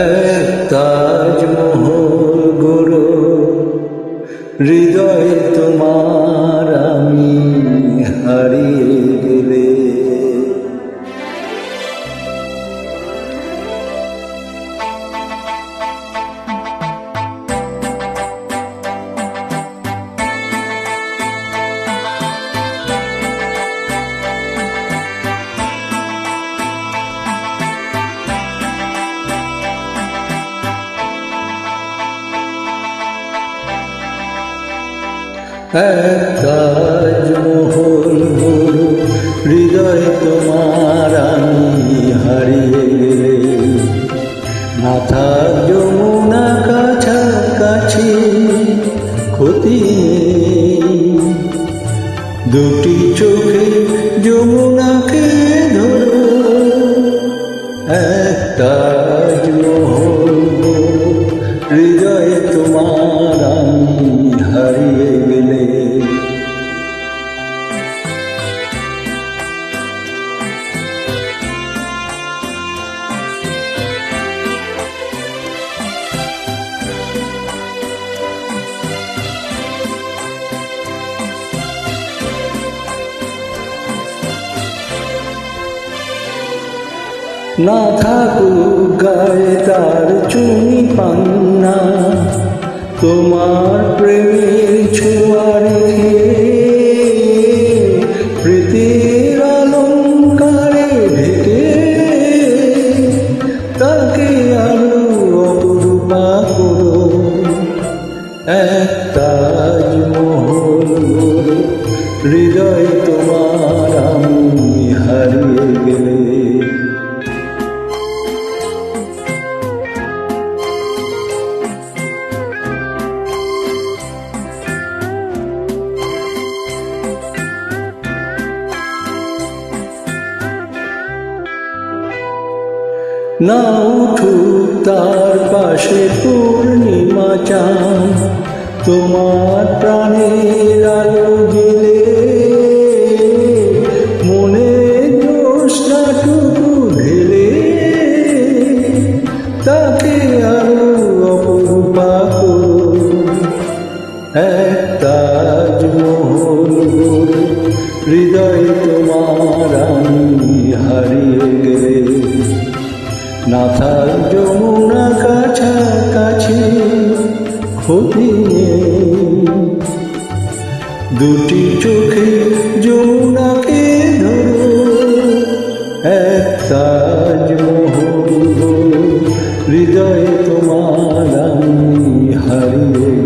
এক তাজমহল গুরু হৃদয় তোমার আমি হারিয়ে এক গুরু হৃদয় তোমার আমি হারিয়ে গেলে মাথা যমুনা কাছাকাছি ক্ষতি। দুটি চোখে না থাকুক গায়ে তার চুনি পান্না, তোমার প্রেমের ছোঁয়া রেখে প্রীতির অলঙ্কারে ঢেকে তাকে আরও অপরূপা করো। এক তাজমহল হৃদয় তোমার আমি হারিয়ে না উঠুক তার পাশে পূর্ণিমা চান। তোমার প্রাণের আলো গেলে মনে জ্যোৎস্নাটুকু ঢেলে তাকে আরও অপরূপা এক হৃদয় তোমার আমি হারিয়ে নাথার যমুনা কাছাকাছি ক্ষতি দুটি চোখে যমুনাকে ধরো এক তাজমহল হৃদয় তোমার আমি